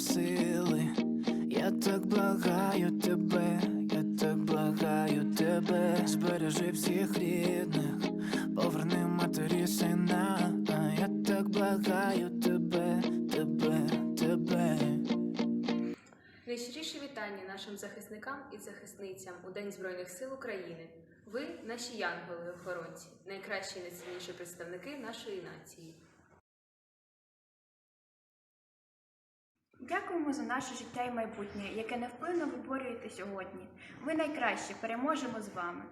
сили. Я так благаю тебе, я так благаю тебе, збережи всіх рідних, поверни матері сина. Я так благаю тебе, тебе, тебе. Найщиріше вітання нашим захисникам і захисницям у День Збройних сил України. Ви наші янголи-охоронці, найкращі і найцінніші представники нашої нації. Дякуємо за наше життя і майбутнє, яке невпинно виборюєте сьогодні. Ви найкращі, переможемо з вами.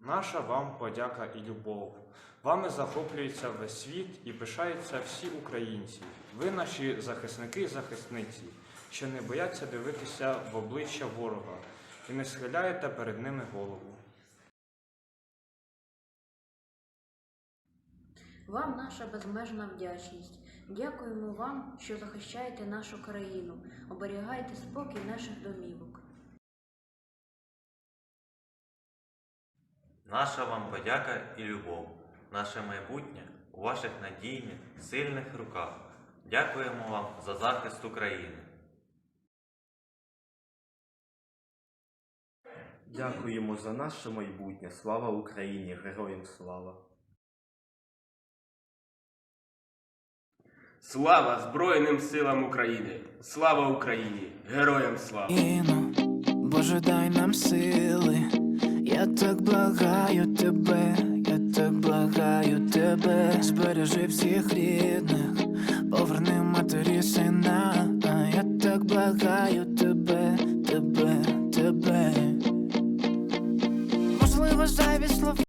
Наша вам подяка і любов. Вами захоплюється весь світ і пишаються всі українці. Ви наші захисники і захисниці, що не бояться дивитися в обличчя ворога і не схиляєте перед ними голову. Вам наша безмежна вдячність. Дякуємо вам, що захищаєте нашу країну, оберігаєте спокій наших домівок. Наша вам подяка і любов. Наше майбутнє у ваших надійних, сильних руках. Дякуємо вам за захист України. Дякуємо за наше майбутнє. Слава Україні! Героям слава! Слава Збройним силам України! Слава Україні! Героям слава! Іно, Боже, дай нам сили, я так благаю тебе, я так благаю тебе, збережи всіх рідних, поверни матері сина, а я так благаю тебе, тебе, тебе. Можливо, зайві слова.